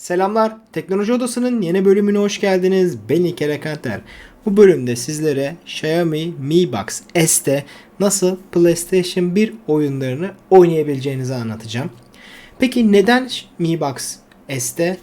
Selamlar, Teknoloji Odası'nın yeni bölümüne hoş geldiniz. Ben İlker Kanter. Bu bölümde sizlere Xiaomi Mi Box S'te nasıl PlayStation 1 oyunlarını oynayabileceğinizi anlatacağım. Peki neden Mi Box S'te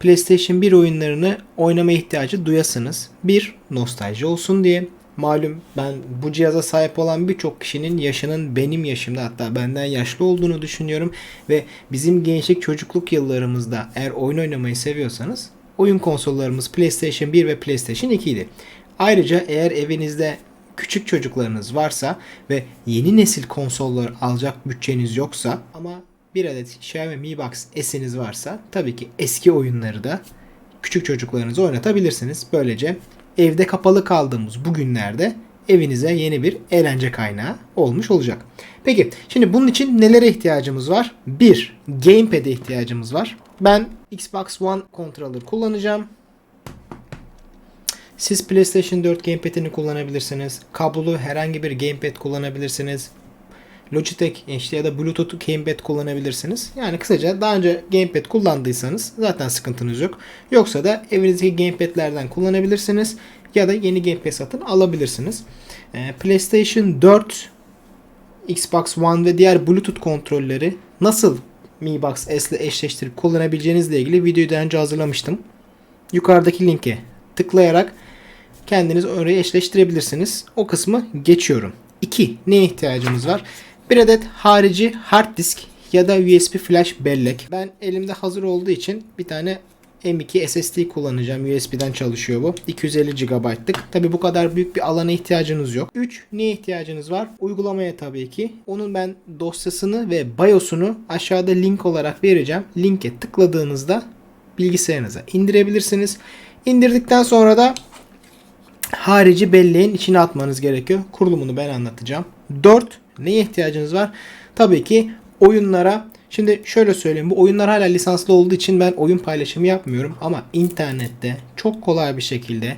PlayStation 1 oyunlarını oynama ihtiyacı duyasınız? Bir, nostalji olsun diye. Malum ben bu cihaza sahip olan birçok kişinin yaşının benim yaşımda hatta benden yaşlı olduğunu düşünüyorum ve bizim gençlik çocukluk yıllarımızda eğer oyun oynamayı seviyorsanız oyun konsollarımız PlayStation 1 ve PlayStation 2 idi. Ayrıca eğer evinizde küçük çocuklarınız varsa ve yeni nesil konsollar alacak bütçeniz yoksa ama bir adet Xiaomi Mi Box S'iniz varsa tabii ki eski oyunları da küçük çocuklarınızı oynatabilirsiniz. Böylece evde kapalı kaldığımız bu günlerde evinize yeni bir eğlence kaynağı olmuş olacak. Peki şimdi bunun için nelere ihtiyacımız var? 1. Gamepad'e ihtiyacımız var. Ben Xbox One controller kullanacağım. Siz PlayStation 4 gamepad'ini kullanabilirsiniz. Kablolu herhangi bir gamepad kullanabilirsiniz. Logitech işte ya da Bluetooth gamepad kullanabilirsiniz. Yani kısaca daha önce gamepad kullandıysanız zaten sıkıntınız yok. Yoksa da evinizdeki gamepad'lerden kullanabilirsiniz ya da yeni gamepad satın alabilirsiniz. Ee, PlayStation 4, Xbox One ve diğer Bluetooth kontrolleri nasıl Mi Box S ile eşleştirip kullanabileceğinizle ilgili videoyu daha önce hazırlamıştım. Yukarıdaki linke tıklayarak kendiniz oraya eşleştirebilirsiniz. O kısmı geçiyorum. 2. Neye ihtiyacımız var? Bir adet harici hard disk ya da USB flash bellek. Ben elimde hazır olduğu için bir tane M2 SSD kullanacağım. USB'den çalışıyor bu. 250 GB'lık. Tabi bu kadar büyük bir alana ihtiyacınız yok. 3. Neye ihtiyacınız var? Uygulamaya tabii ki. Onun ben dosyasını ve BIOS'unu aşağıda link olarak vereceğim. Linke tıkladığınızda bilgisayarınıza indirebilirsiniz. İndirdikten sonra da harici belleğin içine atmanız gerekiyor. Kurulumunu ben anlatacağım. 4. Neye ihtiyacınız var? Tabii ki oyunlara. Şimdi şöyle söyleyeyim. Bu oyunlar hala lisanslı olduğu için ben oyun paylaşımı yapmıyorum. Ama internette çok kolay bir şekilde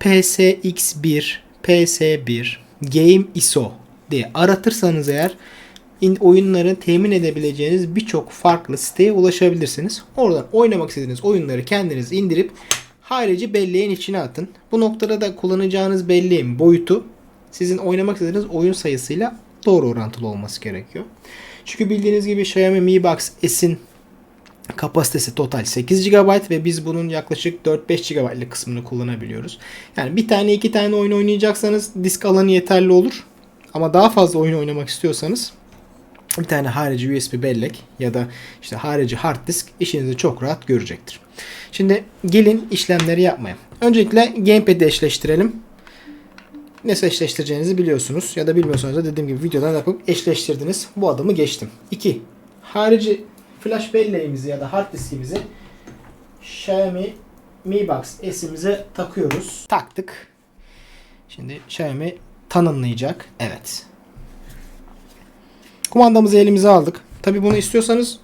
PSX1, PS1, Game ISO diye aratırsanız eğer oyunları temin edebileceğiniz birçok farklı siteye ulaşabilirsiniz. Oradan oynamak istediğiniz oyunları kendiniz indirip harici belleğin içine atın. Bu noktada da kullanacağınız belleğin boyutu sizin oynamak istediğiniz oyun sayısıyla doğru orantılı olması gerekiyor. Çünkü bildiğiniz gibi Xiaomi Mi Box S'in kapasitesi total 8 GB ve biz bunun yaklaşık 4-5 GB'lık kısmını kullanabiliyoruz. Yani bir tane iki tane oyun oynayacaksanız disk alanı yeterli olur. Ama daha fazla oyun oynamak istiyorsanız bir tane harici USB bellek ya da işte harici hard disk işinizi çok rahat görecektir. Şimdi gelin işlemleri yapmaya. Öncelikle gamepad'i eşleştirelim. Nasıl eşleştireceğinizi biliyorsunuz ya da bilmiyorsanız da dediğim gibi videodan yapıp eşleştirdiniz. Bu adımı geçtim. 2. Harici flash belleğimizi ya da hard diskimizi Xiaomi Mi Box S'imize takıyoruz. Taktık. Şimdi Xiaomi tanımlayacak. Evet. Kumandamızı elimize aldık. Tabi bunu istiyorsanız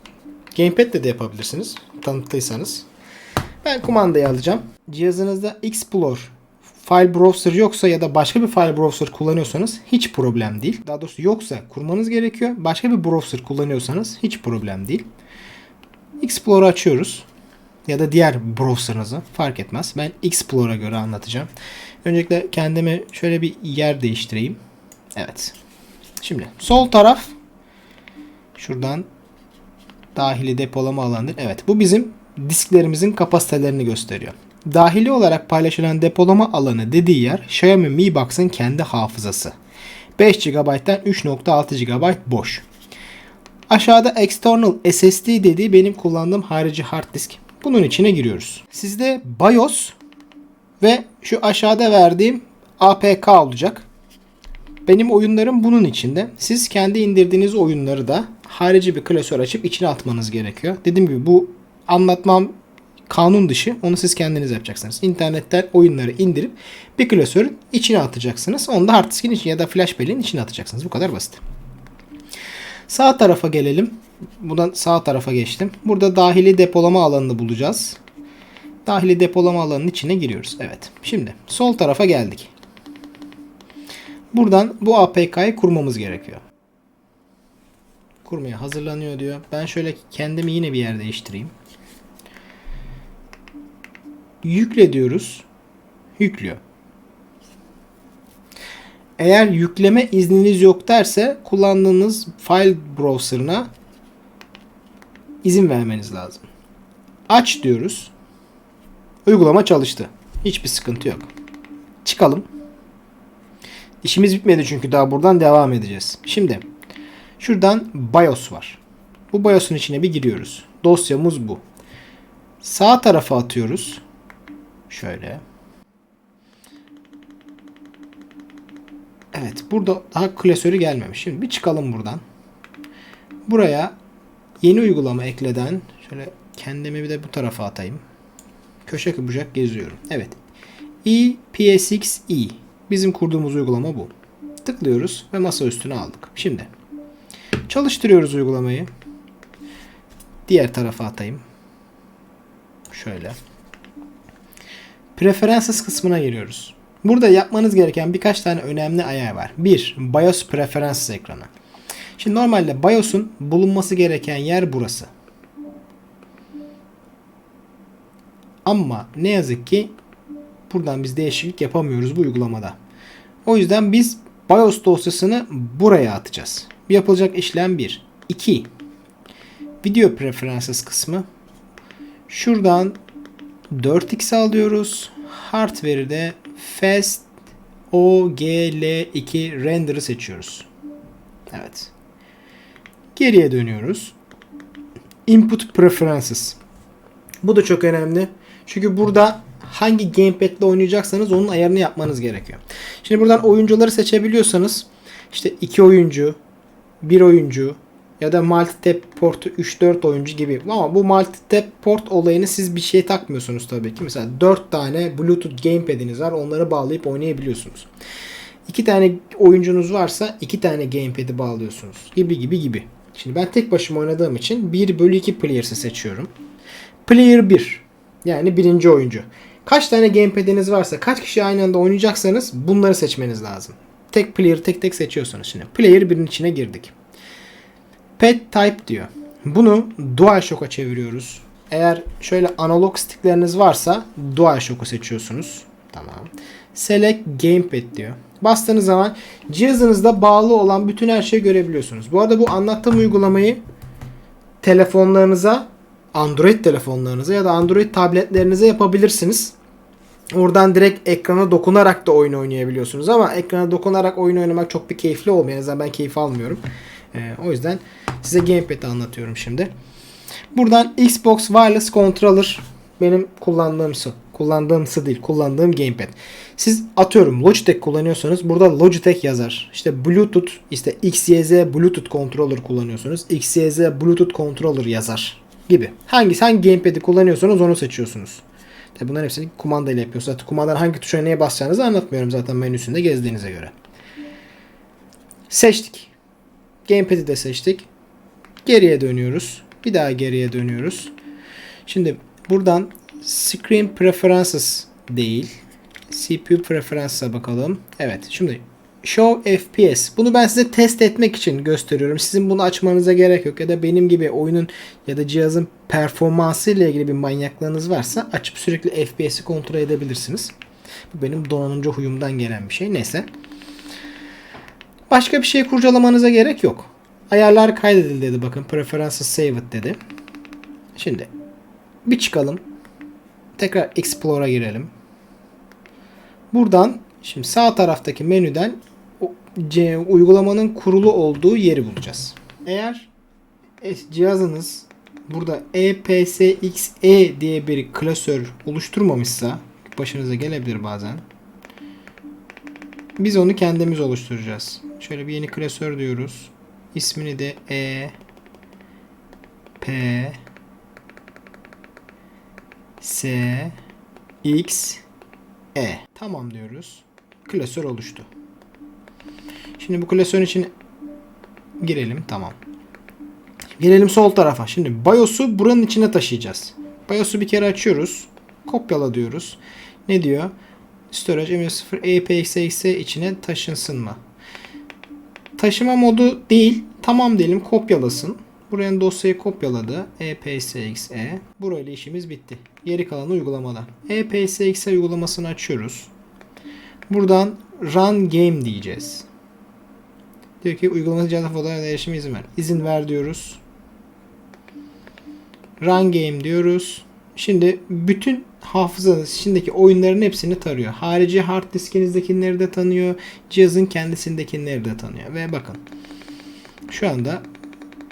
Gamepad'le de yapabilirsiniz. Tanıttıysanız. Ben kumandayı alacağım. Cihazınızda Explore file browser yoksa ya da başka bir file browser kullanıyorsanız hiç problem değil. Daha doğrusu yoksa kurmanız gerekiyor. Başka bir browser kullanıyorsanız hiç problem değil. Explore'u açıyoruz. Ya da diğer browser'ınızı fark etmez. Ben Explore'a göre anlatacağım. Öncelikle kendime şöyle bir yer değiştireyim. Evet. Şimdi sol taraf şuradan dahili depolama alanıdır. Evet bu bizim disklerimizin kapasitelerini gösteriyor. Dahili olarak paylaşılan depolama alanı dediği yer Xiaomi Mi Box'ın kendi hafızası. 5 GB'den 3.6 GB boş. Aşağıda external SSD dediği benim kullandığım harici hard disk. Bunun içine giriyoruz. Sizde BIOS ve şu aşağıda verdiğim APK olacak. Benim oyunlarım bunun içinde. Siz kendi indirdiğiniz oyunları da harici bir klasör açıp içine atmanız gerekiyor. Dediğim gibi bu anlatmam kanun dışı. Onu siz kendiniz yapacaksınız. İnternetten oyunları indirip bir klasörün içine atacaksınız. Onu da hard diskin içine ya da flash belleğin içine atacaksınız. Bu kadar basit. Sağ tarafa gelelim. Buradan sağ tarafa geçtim. Burada dahili depolama alanını bulacağız. Dahili depolama alanının içine giriyoruz. Evet. Şimdi sol tarafa geldik. Buradan bu APK'yı kurmamız gerekiyor. Kurmaya hazırlanıyor diyor. Ben şöyle kendimi yine bir yer değiştireyim. Yükle diyoruz. Yüklüyor. Eğer yükleme izniniz yok derse kullandığınız file browser'ına izin vermeniz lazım. Aç diyoruz. Uygulama çalıştı. Hiçbir sıkıntı yok. Çıkalım. İşimiz bitmedi çünkü daha buradan devam edeceğiz. Şimdi şuradan BIOS var. Bu BIOS'un içine bir giriyoruz. Dosyamız bu. Sağ tarafa atıyoruz. Şöyle. Evet burada daha klasörü gelmemiş. Şimdi bir çıkalım buradan. Buraya yeni uygulama ekleden şöyle kendimi bir de bu tarafa atayım. Köşe bucak geziyorum. Evet. EPSX-E. Bizim kurduğumuz uygulama bu. Tıklıyoruz ve masa üstüne aldık. Şimdi çalıştırıyoruz uygulamayı. Diğer tarafa atayım. Şöyle. Preferences kısmına giriyoruz. Burada yapmanız gereken birkaç tane önemli ayar var. 1. BIOS Preferences ekranı. Şimdi normalde BIOS'un bulunması gereken yer burası. Ama ne yazık ki buradan biz değişiklik yapamıyoruz bu uygulamada. O yüzden biz BIOS dosyasını buraya atacağız. Yapılacak işlem 1. 2. Video Preferences kısmı. Şuradan 4x alıyoruz. Hardware'de Fast OGL2 render'ı seçiyoruz. Evet. Geriye dönüyoruz. Input Preferences. Bu da çok önemli. Çünkü burada hangi gamepad ile oynayacaksanız onun ayarını yapmanız gerekiyor. Şimdi buradan oyuncuları seçebiliyorsanız işte 2 oyuncu, 1 oyuncu ya da multi-tap portu 3-4 oyuncu gibi. Ama bu multi-tap port olayını siz bir şey takmıyorsunuz tabii ki. Mesela 4 tane Bluetooth gamepad'iniz var. Onları bağlayıp oynayabiliyorsunuz. 2 tane oyuncunuz varsa 2 tane gamepad'i bağlıyorsunuz. Gibi gibi gibi. Şimdi ben tek başıma oynadığım için 1 bölü 2 players'ı seçiyorum. Player 1 yani birinci oyuncu. Kaç tane gamepad'iniz varsa kaç kişi aynı anda oynayacaksanız bunları seçmeniz lazım. Tek player tek tek seçiyorsunuz şimdi. Player 1'in içine girdik. Pet type diyor. Bunu DualShock'a çeviriyoruz. Eğer şöyle analog stickleriniz varsa DualShock'u seçiyorsunuz. Tamam. Select Gamepad diyor. Bastığınız zaman cihazınızda bağlı olan bütün her şeyi görebiliyorsunuz. Bu arada bu anlattığım uygulamayı telefonlarınıza, Android telefonlarınıza ya da Android tabletlerinize yapabilirsiniz. Oradan direkt ekrana dokunarak da oyun oynayabiliyorsunuz ama ekrana dokunarak oyun oynamak çok bir keyifli olmuyor. En azından ben keyif almıyorum. Ee, o yüzden size gamepad'i anlatıyorum şimdi. Buradan Xbox Wireless Controller benim kullandığımsı. Kullandığımsı değil. Kullandığım gamepad. Siz atıyorum Logitech kullanıyorsanız burada Logitech yazar. İşte Bluetooth işte XYZ Bluetooth controller kullanıyorsunuz. XYZ Bluetooth controller yazar gibi. Hangisi hangi gamepad'i kullanıyorsanız onu seçiyorsunuz. Tabi bunların hepsini kumanda ile yapıyorsunuz. Zaten kumandanın hangi tuşa neye basacağınızı anlatmıyorum zaten menüsünde gezdiğinize göre. Seçtik. Gamepad'i de seçtik. Geriye dönüyoruz. Bir daha geriye dönüyoruz. Şimdi buradan Screen Preferences değil. CPU Preferences'a bakalım. Evet şimdi Show FPS. Bunu ben size test etmek için gösteriyorum. Sizin bunu açmanıza gerek yok. Ya da benim gibi oyunun ya da cihazın performansı ile ilgili bir manyaklığınız varsa açıp sürekli FPS'i kontrol edebilirsiniz. Bu benim donanımcı huyumdan gelen bir şey. Neyse. Başka bir şey kurcalamanıza gerek yok. Ayarlar kaydedildi dedi bakın. Preferences saved dedi. Şimdi bir çıkalım. Tekrar Explore'a girelim. Buradan şimdi sağ taraftaki menüden uygulamanın kurulu olduğu yeri bulacağız. Eğer cihazınız burada EPSXE diye bir klasör oluşturmamışsa başınıza gelebilir bazen. Biz onu kendimiz oluşturacağız. Şöyle bir yeni klasör diyoruz. İsmini de E P S X E. Tamam diyoruz. Klasör oluştu. Şimdi bu klasörün için girelim. Tamam. Gelelim sol tarafa. Şimdi BIOS'u buranın içine taşıyacağız. BIOS'u bir kere açıyoruz. Kopyala diyoruz. Ne diyor? Storage M0 APXX'e içine taşınsın mı? Taşıma modu değil. Tamam diyelim kopyalasın. Buraya dosyayı kopyaladı. E EPSXE. Burayla işimiz bitti. Geri kalan uygulamada. E EPSXE uygulamasını açıyoruz. Buradan Run Game diyeceğiz. Diyor ki uygulaması cihazda fotoğraf erişime izin ver. İzin ver diyoruz. Run Game diyoruz. Şimdi bütün hafızanız içindeki oyunların hepsini tarıyor. Harici hard diskinizdekileri de tanıyor. Cihazın kendisindekileri de tanıyor. Ve bakın. Şu anda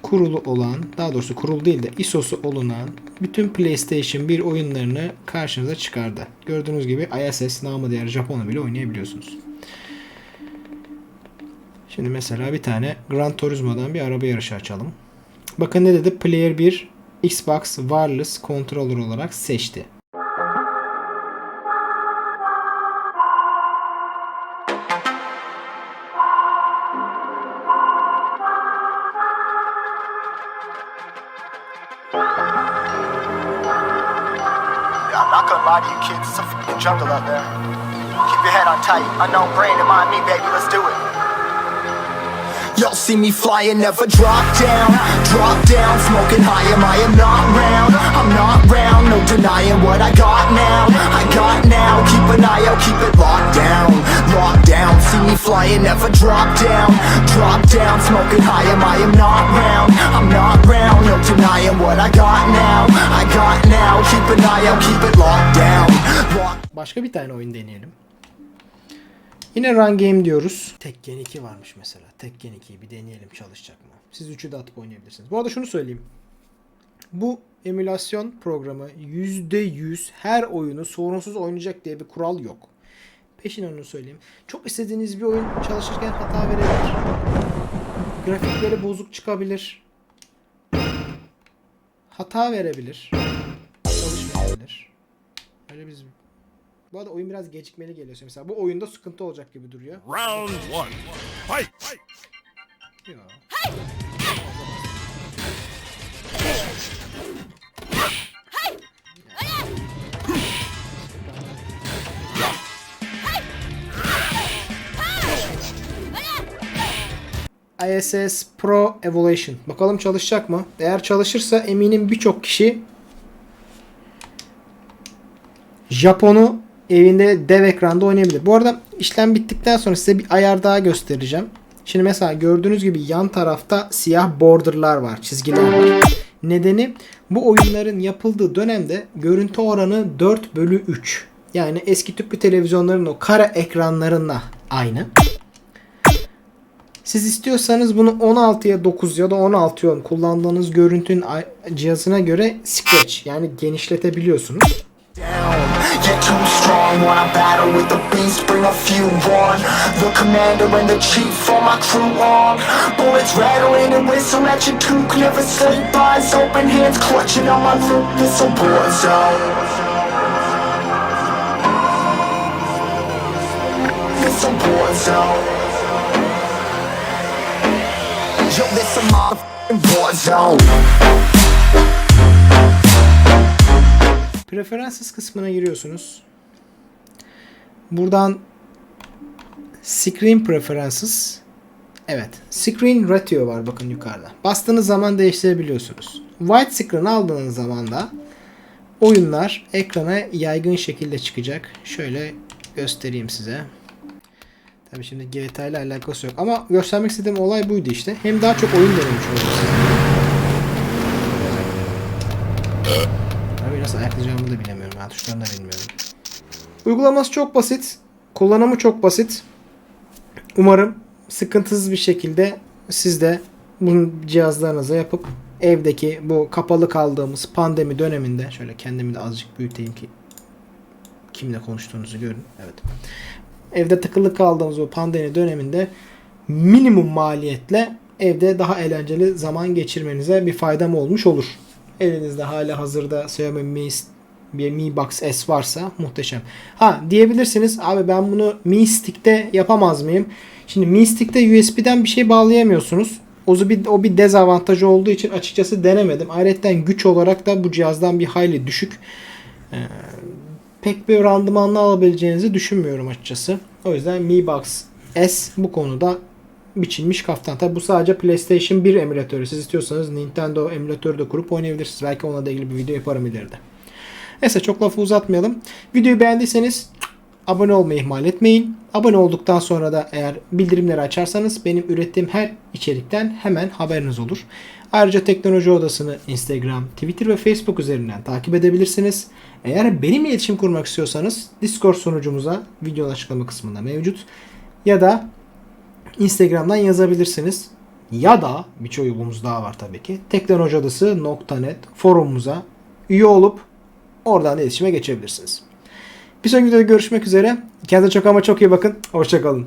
kurulu olan, daha doğrusu kurulu değil de ISO'su olunan bütün PlayStation 1 oyunlarını karşınıza çıkardı. Gördüğünüz gibi ISS namı diğer Japon'a bile oynayabiliyorsunuz. Şimdi mesela bir tane Gran Turismo'dan bir araba yarışı açalım. Bakın ne dedi? Player 1 Xbox Wireless Controller olarak seçti. Jungle out there. Keep your head on tight, unknown brain and mind me, baby, let's do it. Y'all see me flying, never drop down, drop down, smoking high, am I am not round, I'm not round, no denying what I got now, I got now, keep an eye out, keep it locked down, locked down, see me flying, never drop down, drop down, smoking high, am I am not round, I'm not round, no denying what I got now, I got now, keep an eye out, keep it locked down, locked Başka bir tane oyun deneyelim. Yine Run Game diyoruz. Tekken 2 varmış mesela. Tekken 2'yi bir deneyelim çalışacak mı? Siz 3'ü de atıp oynayabilirsiniz. Bu arada şunu söyleyeyim. Bu emülasyon programı %100 her oyunu sorunsuz oynayacak diye bir kural yok. Peşin onu söyleyeyim. Çok istediğiniz bir oyun çalışırken hata verebilir. Grafikleri bozuk çıkabilir. Hata verebilir. Çalışmayabilir. Öyle biz bu arada oyun biraz gecikmeli geliyor. Mesela bu oyunda sıkıntı olacak gibi duruyor. Round one. Fight! Yok. ISS Pro Evolution. Bakalım çalışacak mı? Eğer çalışırsa eminim birçok kişi Japon'u evinde dev ekranda oynayabilir. Bu arada işlem bittikten sonra size bir ayar daha göstereceğim. Şimdi mesela gördüğünüz gibi yan tarafta siyah borderlar var, çizgiler var. Nedeni bu oyunların yapıldığı dönemde görüntü oranı 4 bölü 3. Yani eski tüplü televizyonların o kara ekranlarında aynı. Siz istiyorsanız bunu 16'ya 9 ya da 16 10 kullandığınız görüntünün cihazına göre scratch yani genişletebiliyorsunuz. Down. Get too strong when I battle with the beast. Bring a few on. The commander and the chief for my crew on. Bullets rattling and whistle at your toque. Never sleep. Eyes open, hands clutching on my loot. This a war zone. This a war zone. Yo, this a motherfucking war zone. Preferences kısmına giriyorsunuz. Buradan Screen Preferences Evet. Screen Ratio var bakın yukarıda. Bastığınız zaman değiştirebiliyorsunuz. White Screen aldığınız zaman da oyunlar ekrana yaygın şekilde çıkacak. Şöyle göstereyim size. Tabii şimdi GTA ile alakası yok. Ama göstermek istediğim olay buydu işte. Hem daha çok oyun denemiş oluruz. Ayaklayacağımı da bilemiyorum. Ha, tuşlarını da bilmiyorum. Uygulaması çok basit. Kullanımı çok basit. Umarım sıkıntısız bir şekilde siz de bunu cihazlarınıza yapıp evdeki bu kapalı kaldığımız pandemi döneminde şöyle kendimi de azıcık büyüteyim ki kimle konuştuğunuzu görün. Evet. Evde tıkılı kaldığımız o pandemi döneminde minimum maliyetle evde daha eğlenceli zaman geçirmenize bir faydam olmuş olur. Elinizde hala hazırda Xiaomi Mi, bir Mi Box S varsa muhteşem. Ha diyebilirsiniz abi ben bunu Mi Stick'te yapamaz mıyım? Şimdi Mi Stick'te USB'den bir şey bağlayamıyorsunuz. O bir, o bir dezavantajı olduğu için açıkçası denemedim. Ayrıca güç olarak da bu cihazdan bir hayli düşük. Ee, pek bir randımanlı alabileceğinizi düşünmüyorum açıkçası. O yüzden Mi Box S bu konuda biçilmiş kaftan. Tabi bu sadece PlayStation 1 emülatörü. Siz istiyorsanız Nintendo emülatörü de kurup oynayabilirsiniz. Belki onunla da ilgili bir video yaparım ileride. Neyse çok lafı uzatmayalım. Videoyu beğendiyseniz abone olmayı ihmal etmeyin. Abone olduktan sonra da eğer bildirimleri açarsanız benim ürettiğim her içerikten hemen haberiniz olur. Ayrıca Teknoloji Odası'nı Instagram, Twitter ve Facebook üzerinden takip edebilirsiniz. Eğer benimle iletişim kurmak istiyorsanız Discord sunucumuza videonun açıklama kısmında mevcut. Ya da Instagram'dan yazabilirsiniz. Ya da birçok yolumuz daha var tabii ki. Teknolojiodası.net forumumuza üye olup oradan da iletişime geçebilirsiniz. Bir sonraki videoda görüşmek üzere. Kendinize çok ama çok iyi bakın. Hoşçakalın.